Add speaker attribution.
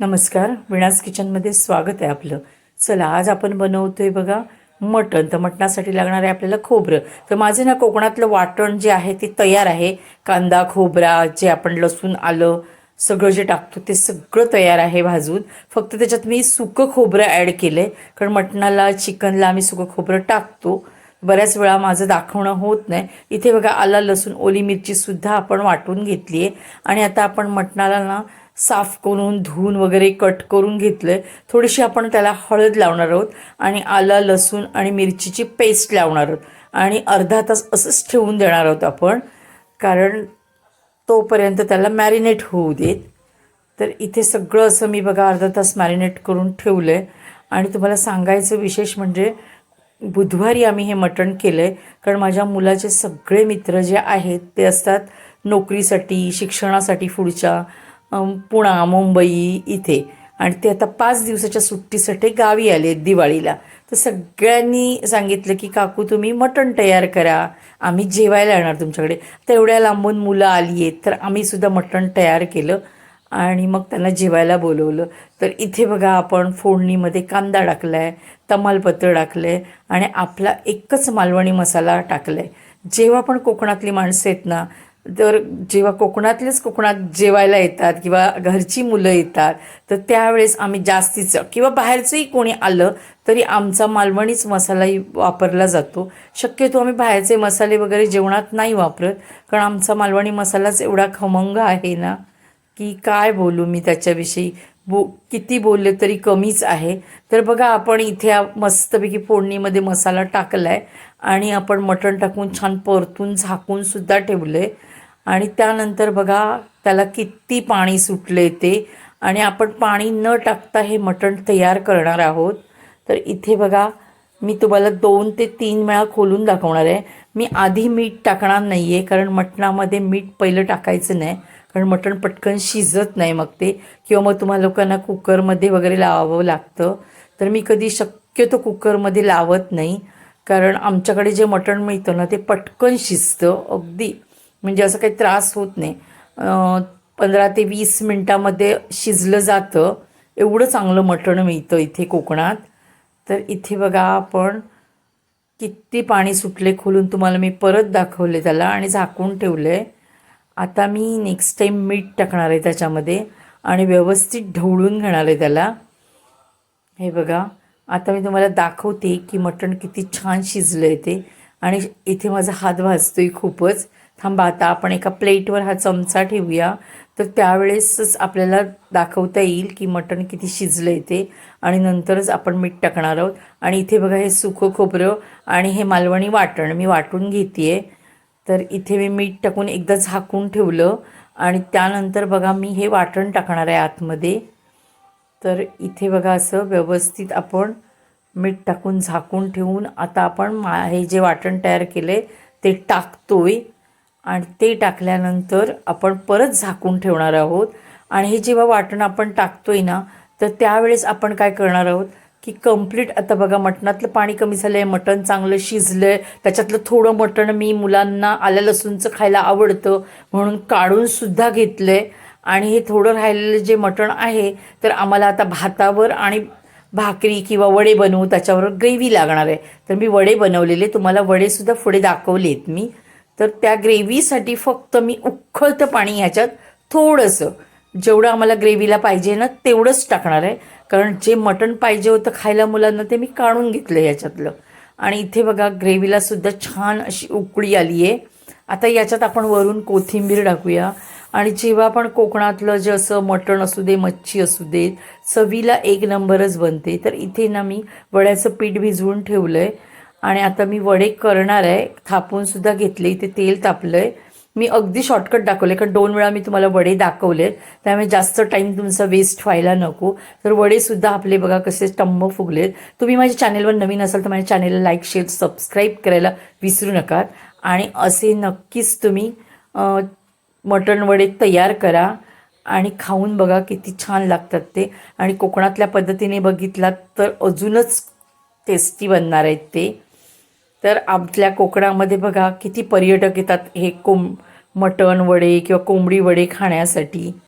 Speaker 1: नमस्कार. विणास किचनमध्ये स्वागत आहे आपलं. चला आज आपण बनवतोय बघा मटण. तर मटणासाठी लागणार आहे आपल्याला खोबरं. तर माझं ना कोकणातलं वाटण जे आहे ते तयार आहे. कांदा खोबरा जे आपण लसूण आलं सगळं जे टाकतो ते सगळं तयार आहे भाजून. फक्त त्याच्यात मी सुकं खोबरं ॲड केलं आहे कारण मटणाला चिकनला आम्ही सुकं खोबरं टाकतो. बऱ्याच वेळा माझं दाखवणं होत नाही. इथे बघा आला लसूण ओली मिरचीसुद्धा आपण वाटून घेतली आहे आणि आता आपण मटणाला ना साफ करून धुवून वगैरे कट करून घेतलं आहे थोडीशी आपण त्याला हळद लावणार आहोत आणि आलं लसूण आणि मिरचीची पेस्ट लावणार आहोत. आणि अर्धा तास असंच ठेवून देणार आहोत आपण कारण तोपर्यंत त्याला मॅरिनेट होऊ देत. तर इथे सगळं असं मी बघा अर्धा तास मॅरिनेट करून ठेवलं आहे आणि तुम्हाला सांगायचं विशेष म्हणजे बुधवारी आम्ही हे मटण केलं आहे कारण माझ्या मुलाचे सगळे मित्र जे आहेत ते असतात नोकरीसाठी शिक्षणासाठी पुढच्या पुणा मुंबई इथे. आणि ते आता पाच दिवसाच्या सुट्टीसाठी गावी आले आहेत दिवाळीला. तर सगळ्यांनी सांगितलं की काकू तुम्ही मटण तयार करा. आम्ही जेवायला येणार तुमच्याकडे. तर एवढ्या लांबून मुलं आली आहेत तर आम्हीसुद्धा मटण तयार केलं आणि मग त्यांना जेवायला बोलवलं. तर इथे बघा आपण फोडणीमध्ये कांदा टाकला आहे तमालपत्र टाकलं आहे आणि आपला एकच मालवणी मसाला टाकला आहे जेव्हा पण कोकणातली माणसं आहेत ना तर जेव्हा कोकणातलेच कोकणात जेवायला येतात किंवा घरची मुलं येतात तर त्यावेळेस आम्ही जास्तीचं किंवा बाहेरचंही कोणी आलं तरी आमचा मालवणीच मसालाही वापरला जातो. शक्यतो आम्ही बाहेरचे मसाले वगैरे जेवणात नाही वापरत कारण आमचा मालवणी मसालाच एवढा खमंग आहे ना की काय बोलू मी त्याच्याविषयी? बो किती बोलले तरी कमीच आहे. तर बघा आपण इथे मस्तपैकी फोडणीमध्ये मसाला टाकला आहे आणि आपण मटण टाकून छान परतून झाकूनसुद्धा ठेवलं आहे आणि त्यानंतर बघा त्याला किती पाणी सुटले ते. आणि आपण पाणी न टाकता हे मटण तयार करणार आहोत. तर इथे बघा मी तुम्हाला दोन ते तीन वेळा खोलून दाखवणार आहे. मी आधी मीठ टाकणार नाही आहे कारण मटणामध्ये मीठ पहिलं टाकायचं नाही कारण मटण पटकन शिजत नाही मग ते. किंवा मग तुम्हाला लोकांना कुकरमध्ये वगैरे लावावं लागतं. तर मी कधी शक्यतो कुकरमध्ये लावत नाही कारण आमच्याकडे जे मटण मिळतं ना ते पटकन शिजतं अगदी. म्हणजे असं काही त्रास होत नाही. पंधरा ते वीस मिनटामध्ये शिजलं जातं. एवढं चांगलं मटण मिळतं इथे कोकणात. तर इथे बघा आपण किती पाणी सुटले खोलून तुम्हाला मी परत दाखवले त्याला आणि झाकून ठेवलं. आहे आता मी नेक्स्ट टाईम मीठ टाकणार आहे त्याच्यामध्ये आणि व्यवस्थित ढवळून घेणार आहे त्याला. हे बघा आता मी तुम्हाला दाखवते की मटण किती छान शिजलं आहे ते. आणि इथे माझा हात भाजतोय खूपच. थांबा आता आपण एका प्लेटवर हा चमचा ठेवूया. तर त्यावेळेसच आपल्याला दाखवता येईल की मटण किती शिजलं आहे ते. आणि नंतरच आपण मीठ टाकणार आहोत. आणि इथे बघा हे सुकं खोबरं आणि हे मालवणी वाटण मी वाटून घेते आहे तर इथे मी मीठ टाकून एकदा झाकून ठेवलं. आणि त्यानंतर बघा मी हे वाटण टाकणार आहे आतमध्ये. तर इथे बघा असं व्यवस्थित आपण मीठ टाकून झाकून ठेवून आता आपण मा हे जे वाटण तयार केलं आहे ते टाकतोय. आणि ते टाकल्यानंतर आपण परत झाकून ठेवणार आहोत. आणि हे जेव्हा वाटण आपण टाकतोय ना तर त्यावेळेस आपण काय करणार आहोत की कंप्लीट आता बघा मटणातलं पाणी कमी झालं आहे मटण चांगलं शिजलं आहे त्याच्यातलं थोडं मटण मी मुलांना आल्या लसूणचं खायला आवडतं म्हणून काढूनसुद्धा घेतलं आहे आणि हे थोडं राहिलेलं जे मटण आहे तर आम्हाला आता भातावर आणि भाकरी किंवा वडे बनवू त्याच्यावर ग्रेव्ही लागणार आहे. तर मी वडे बनवलेले तुम्हाला वडेसुद्धा पुढे दाखवलेत मी. तर त्या ग्रेव्हीसाठी फक्त मी उखळतं पाणी ह्याच्यात थोडंसं जेवढं आम्हाला ग्रेव्हीला पाहिजे ना तेवढंच टाकणार आहे. कारण जे मटण पाहिजे होतं खायला मुलांना ते मी काढून घेतलं ह्याच्यातलं आणि इथे बघा ग्रेव्हीला सुद्धा छान अशी उकळी आली आहे. आता याच्यात आपण वरून कोथिंबीर टाकूया. आणि जेव्हा पण कोकणातलं जे असं मटण असू दे मच्छी असू दे चवीला एक नंबरच बनते. तर इथे ना मी वड्याचं पीठ भिजवून ठेवलं आहे आणि आता मी वडे करणार आहे. थापून सुद्धा घेतले. इथे तेल तापलं आहे मी अगदी शॉर्टकट दाखवले कारण दोन वेळा मी तुम्हाला वडे दाखवले त्यामुळे जास्त टाईम तुमचा वेस्ट व्हायला नको. तर वडेसुद्धा आपले बघा कसे टम्म फुगलेत. तुम्ही माझ्या चॅनेलवर नवीन असाल तर माझ्या चॅनेलला लाईक शेअर सबस्क्राईब करायला विसरू नका. आणि असे नक्कीच तुम्ही मटण वडे तयार करा. आणि खाऊन बघा किती छान लागतात ते. आणि कोकणातल्या पद्धतीने बघितलात तर अजूनच टेस्टी बनणार आहेत ते. तर आपल्या कोकणामध्ये बघा किती पर्यटक येतात हे कोंब मटण वडे किंवा कोंबडी वडे खाण्यासाठी.